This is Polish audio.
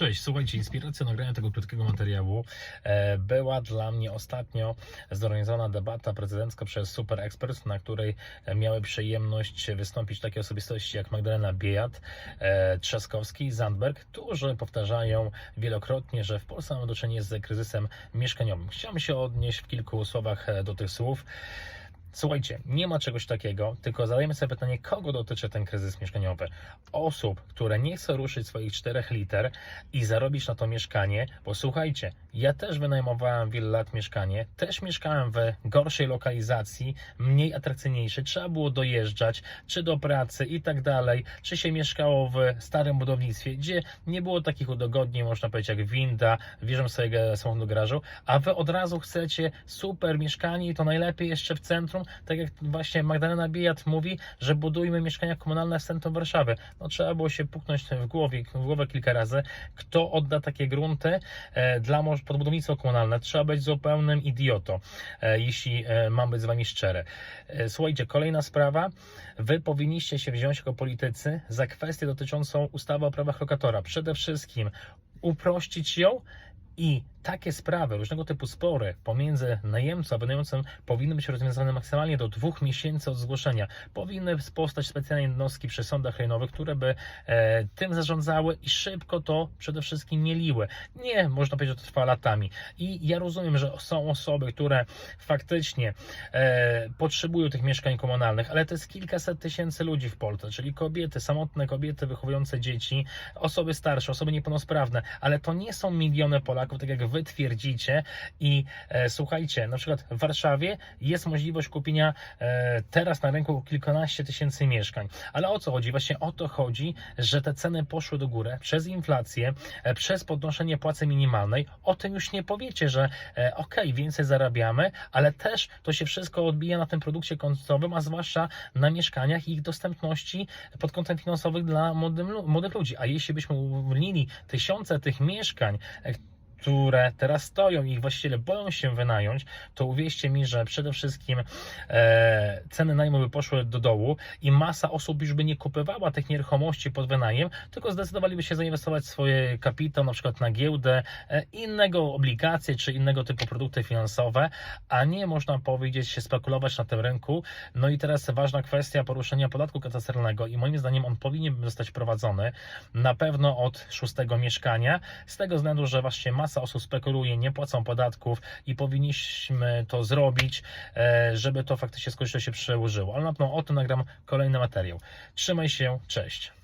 Cześć, słuchajcie, inspiracja nagrania tego krótkiego materiału e, była dla mnie ostatnio zorganizowana debata prezydencka przez Super Experts, na której miały przyjemność wystąpić takie osobistości jak Magdalena Biejat, e, Trzaskowski i Zandberg, którzy powtarzają wielokrotnie, że w Polsce mamy do czynienia z kryzysem mieszkaniowym. Chciałem się odnieść w kilku słowach e, do tych słów. Słuchajcie, nie ma czegoś takiego, tylko zadajmy sobie pytanie, kogo dotyczy ten kryzys mieszkaniowy? Osób, które nie chcą ruszyć swoich czterech liter i zarobić na to mieszkanie, bo słuchajcie, ja też wynajmowałem wiele lat mieszkanie, też mieszkałem w gorszej lokalizacji, mniej atrakcyjniejszej, trzeba było dojeżdżać, czy do pracy i tak dalej, czy się mieszkało w starym budownictwie, gdzie nie było takich udogodnień, można powiedzieć, jak winda, wjeżdżam sobie samochód do garażu, a wy od razu chcecie super mieszkanie i to najlepiej jeszcze w centrum, tak jak właśnie Magdalena Bijat mówi, że budujmy mieszkania komunalne w centrum Warszawy. No trzeba było się puknąć w, głowie, w głowę kilka razy, kto odda takie grunty e, dla pod budownictwo komunalne. Trzeba być zupełnym idiotą, e, jeśli e, mam być z wami szczery. Słuchajcie, kolejna sprawa. Wy powinniście się wziąć jako politycy za kwestię dotyczącą ustawy o prawach lokatora. Przede wszystkim uprościć ją i takie sprawy, różnego typu spory pomiędzy najemcą a wynajmcą powinny być rozwiązane maksymalnie do dwóch miesięcy od zgłoszenia. Powinny powstać specjalne jednostki przy sądach rejonowych, które by e, tym zarządzały i szybko to przede wszystkim mieliły. Nie, można powiedzieć, że to trwa latami. I ja rozumiem, że są osoby, które faktycznie e, potrzebują tych mieszkań komunalnych, ale to jest kilkaset tysięcy ludzi w Polsce, czyli kobiety, samotne kobiety wychowujące dzieci, osoby starsze, osoby niepełnosprawne, ale to nie są miliony Polaków, tak jak wy twierdzicie. I e, słuchajcie, na przykład w Warszawie jest możliwość kupienia e, teraz na rynku kilkanaście tysięcy mieszkań. Ale o co chodzi? Właśnie o to chodzi, że te ceny poszły do góry przez inflację, e, przez podnoszenie płacy minimalnej. O tym już nie powiecie, że e, ok, więcej zarabiamy, ale też to się wszystko odbija na tym produkcie końcowym, a zwłaszcza na mieszkaniach i ich dostępności pod kątem finansowym dla młodych ludzi. A jeśli byśmy uwolnili tysiące tych mieszkań, e, które teraz stoją i ich właściciele boją się wynająć, to uwierzcie mi, że przede wszystkim e, ceny najmu by poszły do dołu i masa osób już by nie kupowała tych nieruchomości pod wynajem, tylko zdecydowaliby się zainwestować swoje kapitał na przykład na giełdę, e, innego obligacje czy innego typu produkty finansowe, a nie można powiedzieć się spekulować na tym rynku. No i teraz ważna kwestia poruszenia podatku katastralnego i moim zdaniem on powinien zostać wprowadzony na pewno od szóstego mieszkania, z tego względu, że właśnie masa osób spekuluje, nie płacą podatków i powinniśmy to zrobić, e, żeby to faktycznie skończyło się przełożyło. Ale na pewno o tym nagram kolejny materiał. Trzymaj się, cześć.